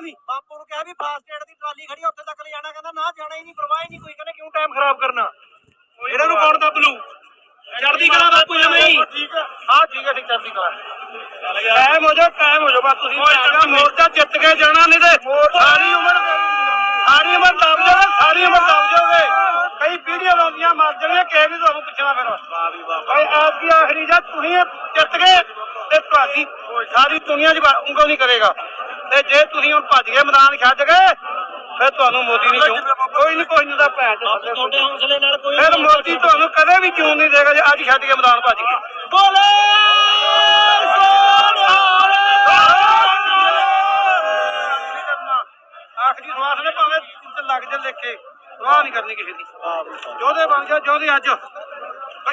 ਨਹੀਂ ਬਾਪੂ ਨੂੰ ਕਿਹਾ ਵੀ ਫਾਸਟ ਏਡ ਦੀ ਟਰਾਲੀ ਖੜੀ ਆ, ਉੱਥੇ ਤੱਕ ਲੈ ਜਾਣਾ ਕਹਿੰਦਾ ਨਾ ਜਾਣਾ ਹੀ ਨਹੀਂ ਪਰਵਾਹ ਹੀ ਨਹੀਂ ਕੋਈ ਕਹਿੰਦਾ ਕਿਉਂ ਟਾਈਮ ਖਰਾਬ ਕਰਨਾ? ਇਹਨਾਂ ਨੂੰ ਕੌਣ ਦਾ ਬਲੂ ਚੜਦੀ ਕਲਾ ਬਾਪੂ ਐਵੇਂ ਹੀ। ਠੀਕ ਆ। ਹਾਂ ਠੀਕ ਆ ਠੀਕ ਚੜਦੀ ਕਲਾ। ਕਾਇਮ ਹੋ ਜਾ ਕਾਇਮ ਹੋ ਜਾ ਬਸ ਤੁਸੀਂ ਜਾਣਾ ਮੋਰਚਾ ਜਿੱਤ ਕੇ ਜਾਣਾ ਨਹੀਂ ਤੇ ਸਾਰੀ ਉਮਰ ਸਾਰੀ ਉਮਰ ਦਬ ਜਾਓਗੇ ਸਾਰੀ ਉਮਰ ਦਬ ਜਾਓਗੇ। ਕਈ ਪੀੜ੍ਹੀਆਂ ਲਾਉਂਦੀਆਂ ਮਰ ਜਾਣੀਆਂ ਕਿਸੇ ਵੀ ਤੁਹਾਨੂੰ ਪੁੱਛਣਾ ਫਿਰ। ਵਾਹ ਵੀ ਵਾਹ ਭਾਈ ਆਪ ਦੀ ਆਖਰੀ ਜਾਂ ਤੁਸੀਂ ਇਹ ਜਿੱਤ ਗਏ ਤੇ ਤੁਹਾਡੀ ਸਾਰੀ ਦੁਨੀਆ 'ਚ ਉਂਗਲ ਨਹੀਂ ਕਰੇਗਾ। ਤੇ ਜੇ ਤੁਸੀਂ ਹੁਣ ਭੱਜ ਗਏ ਮੈਦਾਨ ਛੱਡ ਗਏ ਫਿਰ ਤੁਹਾਨੂੰ ਮੋਦੀ ਨਹੀਂ ਚੁਣ ਕੋਈ ਨਹੀਂ ਕੋਈ ਨਹੀਂ ਦਾ ਭੈਣ ਚੋਦ ਸੁੱਟ ਤੁਹਾਡੇ ਹੌਸਲੇ ਨਾਲ ਕੋਈ ਫਿਰ ਮੋਦੀ ਤੁਹਾਨੂੰ ਕਦੇ ਵੀ ਚੂਨ ਨਹੀਂ ਦੇਗਾ ਜੇ ਅੱਜ ਛੱਡ ਕੇ ਮੈਦਾਨ ਭੱਜ ਗਏ। ਬੋਲੇ! ਆਖਰੀ ਸਵਾਸ ਨੇ ਭਾਵੇਂ ਤੇ ਲੱਗ ਜਾ ਲੇਖੇ ਸਵਾਹ ਨਹੀਂ ਕਰਨੀ ਕਿਸੇ ਦੀ। ਜੋਦੇ ਬਣ ਗਿਆ ਜੋਦੇ ਅੱਜ।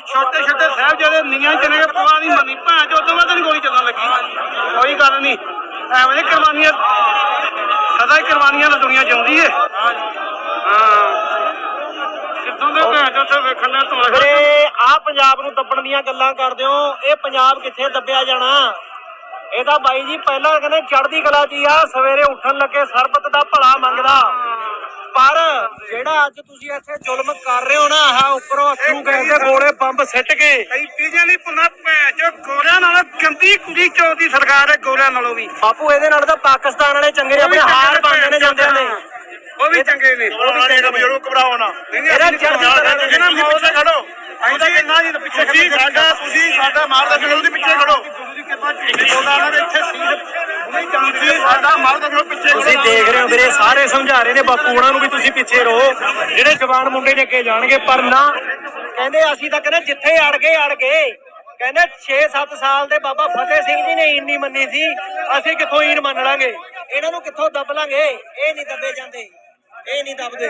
ਛੋਟੇ ਛੋਟੇ ਸਾਹਿਬ ਜਿਹੜੇ ਨੀਆਂ ਚ ਨੇ ਪਵਾ ਨਹੀਂ ਮੰਨੀ। ਭਾਂ ਤੋਂ ਬਾਅਦ ਨਹੀਂ ਗੋਲੀ ਚੱਲਣ ਲੱਗੀ। ਕੋਈ ਗੱਲ ਨਹੀਂ ਐਵੇਂ ਨਹੀਂ ਕੁਰਬਾਨੀਆਂ, ਸਦਾ ਹੀ ਕੁਰਬਾਨੀਆਂ ਨਾਲ ਦੁਨੀਆ ਜਿਉਂਦੀ ਏ। ਹਾਂ। ਕਿੱਥੋਂ ਦੇ ਭੈਣ ਚੋ ਉੱਥੇ ਵੇਖਣ ਦਾ ਧੋਣਾ ਵੀਰੇ ਆ ਪੰਜਾਬ ਨੂੰ ਦੱਬਣ ਦੀਆਂ ਗੱਲਾਂ ਕਰਦੇ ਹੋ। ਇਹ ਪੰਜਾਬ ਕਿੱਥੇ ਦੱਬਿਆ ਜਾਣਾ? ਇਹਦਾ ਬਾਈ ਜੀ ਪਹਿਲਾਂ ਕਹਿੰਦੇ ਚੜ੍ਹਦੀ ਕਲਾ ਜੀ ਆ, ਸਵੇਰੇ ਉੱਠਣ ਲੱਗੇ ਸਰਬਤ ਦਾ ਭਲਾ ਮੰਗਦਾ। ਪਰ ਜਿਹੜਾ ਅੱਜ ਤੁਸੀਂ ਇੱਥੇ ਜ਼ੁਲਮ ਕਰ ਰਹੇ ਹੋ ਨਾ ਆਹ ਉੱਪਰੋਂ ਅਥਰੂ ਗੈਸ ਦੇ ਗੋਲੇ ਬੰਬ ਸਿੱਟ ਕੇ। ਕਈ ਚੀਜ਼ਾਂ ਨਹੀਂ ਭੁੱਲਣਾ ਭੈਣ ਚੋ ਗੋਰਿਆਂ ਨਾਲੋਂ ਗੰਦੀ ਕੁੜੀ ਚੋਦੀ ਸਰਕਾਰ ਹੈ ਗੋਰਿਆਂ ਨਾਲੋਂ ਵੀ। ਬਾਪੂ ਇਹਦੇ ਨਾਲ ਤਾਂ ਪਾਕਿਸਤਾਨ ਵਾਲੇ ਚੰਗੇ ਆਪਣੇ ਹਾਰ ਪਾਉਂਦੇ ਨੇ ਜਾਂਦੇ ਨੇ। ਉਹ ਵੀ ਚੰਗੇ ਨੇ ਉਹ ਵੀ ਚੰਗੇ ਬਜ਼ੁਰਗ ਘਬਰਾਓ ਨਾ। ਇਹਦਾ ਚੜ੍ਹਦੀ ਜਿਹਨਾਂ ਮੌਤ ਤੇ ਖੜੋ। ਅਸੀਂ ਕਿੰਨਾ ਜੀ ਪਿੱਛੇ ਤੁਸੀਂ ਸਾਡਾ ਤੁਸੀਂ ਸਾਡਾ ਮਾਰਦਾ ਫਿਰੋ ਉਹਦੇ ਪਿੱਛੇ ਖੜੋ। ਗੁਰੂ ਦੀ ਕਿਰਪਾ ਝੂਠੀ ਬੋਲਦਾ ਉਹਨਾਂ ਦੇ ਇੱਥੇ ਸੀਟ ਨਹੀਂ ਤੁਸੀਂ ਦੇਖ ਰਹੇ ਹੋ ਵੀਰੇ ਸਾਰੇ ਸਮਝਾ ਰਹੇ ਨੇ ਬਾਪੂ ਉਹਨਾਂ ਨੂੰ ਵੀ ਤੁਸੀਂ ਪਿੱਛੇ ਰਹੋ। ਜਿਹੜੇ ਜਵਾਨ ਮੁੰਡੇ ਨੇ ਅੱਗੇ ਜਾਣਗੇ ਪਰ ਨਾ ਕਹਿੰਦੇ ਅਸੀਂ ਤਾਂ ਕਹਿੰਦੇ ਜਿੱਥੇ ਅੜ ਗਏ ਅੜ ਗਏ। ਕਹਿੰਦੇ 6-7 ਸਾਲ ਦੇ ਬਾਬਾ ਫਤਿਹ ਸਿੰਘ ਜੀ ਨੇ ਇੰਨੀ ਮੰਨੀ ਸੀ ਅਸੀਂ ਕਿੱਥੋਂ ਈਨ ਮੰਨ ਲਾਂਗੇ? ਇਹਨਾਂ ਨੂੰ ਕਿੱਥੋਂ ਦੱਬ ਲਾਂਗੇ? ਇਹ ਨਹੀਂ ਦੱਬੇ ਜਾਂਦੇ ਇਹ ਨਹੀਂ ਦੱਬਦੇ।